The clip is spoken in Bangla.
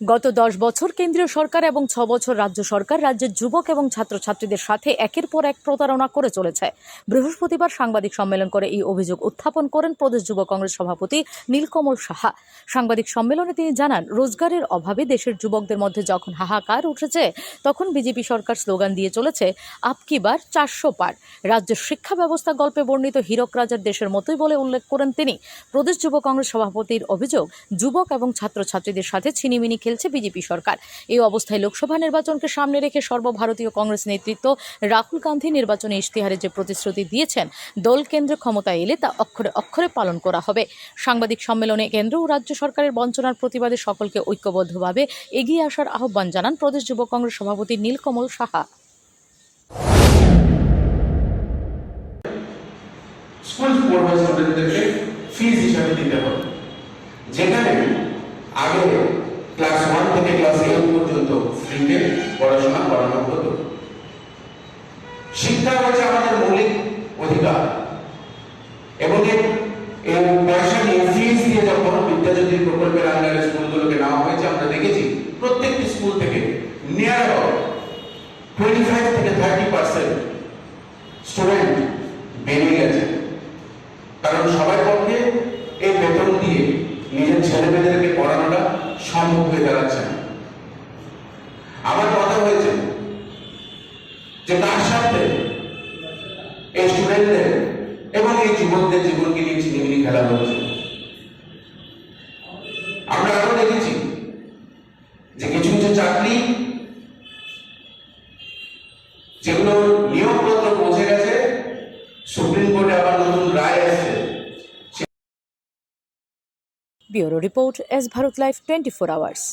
গত দশ বছর কেন্দ্রীয় সরকার এবং ছ বছর রাজ্য সরকার রাজ্যের যুবক এবং ছাত্রছাত্রীদের সাথে একের পর এক প্রতারণা করে চলেছে। বৃহস্পতিবার সাংবাদিক সম্মেলন করে এই অভিযোগ উত্থাপন করেন প্রদেশ যুব কংগ্রেস সভাপতি নীলকমল সাহা। সাংবাদিক সম্মেলনে তিনি জানান, রোজগারের অভাবে দেশের যুবকদের মধ্যে যখন হাহাকার উঠেছে, তখন বিজেপি সরকার স্লোগান দিয়ে চলেছে আপকি বার চারশো পার। রাজ্যের শিক্ষা ব্যবস্থা গল্পে বর্ণিত হীরক রাজার দেশের মতোই বলে উল্লেখ করেন তিনি। প্রদেশ যুব কংগ্রেস সভাপতির অভিযোগ, যুবক এবং ছাত্রছাত্রীদের সাথে ছিনিমিনি খেলছে বিজেপি সরকার। এই অবস্থায় লোকসভা নির্বাচনকে সামনে রেখে সর্বভারতীয় কংগ্রেস নেতৃত্ব রাহুল গান্ধী নির্বাচনী ইশতেহারে যে প্রতিশ্রুতি দিয়েছেন, দল কেন্দ্রে ক্ষমতায় এলে তা অক্ষরে অক্ষরে পালন করা হবে। সাংবাদিক সম্মেলনে কেন্দ্র ও রাজ্য সরকারের বঞ্চনার প্রতিবাদে সকলকে ঐক্যবদ্ধভাবে এগিয়ে আসার আহ্বান জানান প্রদেশ যুব কংগ্রেস সভাপতি নীলকমল সাহা। স্কুল ফিজ হিসাবে দিতে হবে। যেখানে আগে ক্লাস ওয়ান থেকে ক্লাস এইট পর্যন্ত ফ্রিতে পড়াশোনা করানো হতো। শিক্ষা হচ্ছে আমাদের মৌলিক অধিকার। এবং এই পয়সা নিয়ে ফিজ দিয়ে যখন প্রকল্পের আন্ডারে স্কুলগুলোকে নেওয়া হয়েছে, আমরা দেখেছি প্রত্যেকটি স্কুল থেকে নিয়ার টোয়েন্টি ফাইভ থেকে থার্টি পার্সেন্ট স্টুডেন্ট বেরিয়ে গেছে। কারণ সবার পক্ষে এই বেতন দিয়ে নিজের ছেলে যে তার সাথে এই স্টুডেন্টদের এবং এই যুবকদের জীবনকে নিয়ে চিনিমিনি খেলা হচ্ছে। আমরা আরও দেখেছি যে কিছু কিছু চাকরি যেগুলো পৌঁছে গেছে, সুপ্রিম কোর্টে আবার নতুন রায় bureau report S Bharat live twenty four hours.